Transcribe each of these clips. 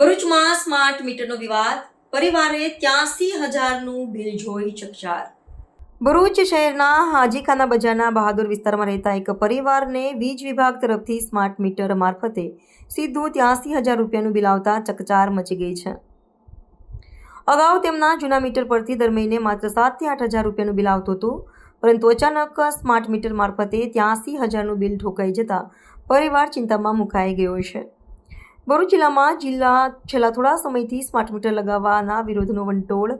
ભરૂચમાં સ્માર્ટ મીટરનો વિવાદ. પરિવારે ત્યાસી હજારનું બિલ જોઈ ચકચાર. ભરૂચ શહેરના હાજીખાના બજારના બહાદુર વિસ્તારમાં રહેતા એક પરિવારને વીજ વિભાગ તરફથી સ્માર્ટ મીટર મારફતે સીધું ત્યાસી હજાર રૂપિયાનું બિલ આવતા ચકચાર મચી ગઈ છે. અગાઉ તેમના જૂના મીટર પરથી દર મહિને માત્ર સાતથી આઠ હજાર રૂપિયાનું બિલ આવતું હતું, પરંતુ અચાનક સ્માર્ટ મીટર મારફતે ત્યાસી હજારનું બિલ ઠોકાઈ જતા પરિવાર ચિંતામાં મુકાઈ ગયો છે. ભરૂચ જિલ્લામાં જિલ્લા છેલ્લા થોડા સમયથી સ્માર્ટ મીટર લગાવવાના વિરોધનો વંટોળ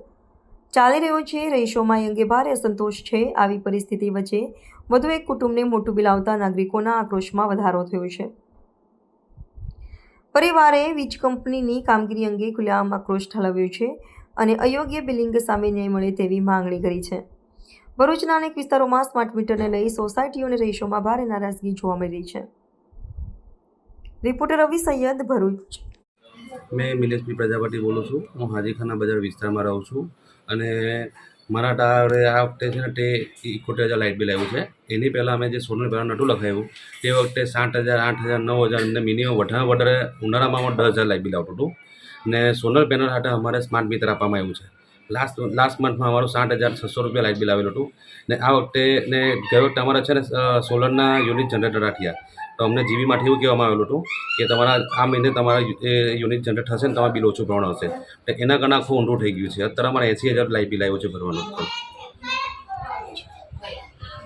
ચાલી રહ્યો છે. રહીશોમાં અંગે ભારે અસંતોષ છે. આવી પરિસ્થિતિ વચ્ચે વધુ એક કુટુંબને મોટું બિલ આવતા નાગરિકોના આક્રોશમાં વધારો થયો છે. પરિવારે વીજ કંપનીની કામગીરી અંગે ખુલ્લામ આક્રોશ ઠાલવ્યો છે અને અયોગ્ય બિલિંગ સામે ન્યાય મળે તેવી માંગણી કરી છે. ભરૂચના અનેક વિસ્તારોમાં સ્માર્ટ મીટરને લઈ સોસાયટીઓ અને રહીશોમાં ભારે નારાજગી જોવા મળી રહી છે. રિપોર્ટર રવિ સૈયદ ભરૂચ. મેં મિલેશભાઈ પ્રજાપતિ બોલું છું. હું હાજીખાના બજાર વિસ્તારમાં રહું છું અને મારા ટાવરે આ વખતે છે ને તે ઇકોતેર હજાર લાઇટ બિલ આવ્યું છે. એની પહેલાં અમે જે સોલર પેનલ નહોતું લખાયું, તે વખતે સાઠ હજાર, આઠ હજાર, નવ હજાર અને મિનિમમ વધારે વધારે ઉનાળામાં દસ હજાર લાઇટ બિલ આવતું હતું. ને સોલર પેનલ સાથે અમારે સ્માર્ટ મીટર આપવામાં આવ્યું છે. લાસ્ટ લાસ્ટ મંથમાં અમારું સાઠ હજાર, છસો રૂપિયા લાઇટ બિલ આવેલું હતું. ને આ વખતે ને ગયો વખતે અમારા છે ને સોલરના યુનિટ જનરેટર રાખ્યા. તો અમને જીબીમાંથી એવું કહેવામાં આવેલું હતું કે તમારા આ મહિને તમારા યુનિટ જનરેટ થશે ને તમારું બિલ ઓછું ભરવાનું હશે. એના કારણે આખું ઊંધું થઈ ગયું છે. અત્યારે અમારે એંસી હજાર લાઇટ બિલ આવ્યું છે ભરવાનું.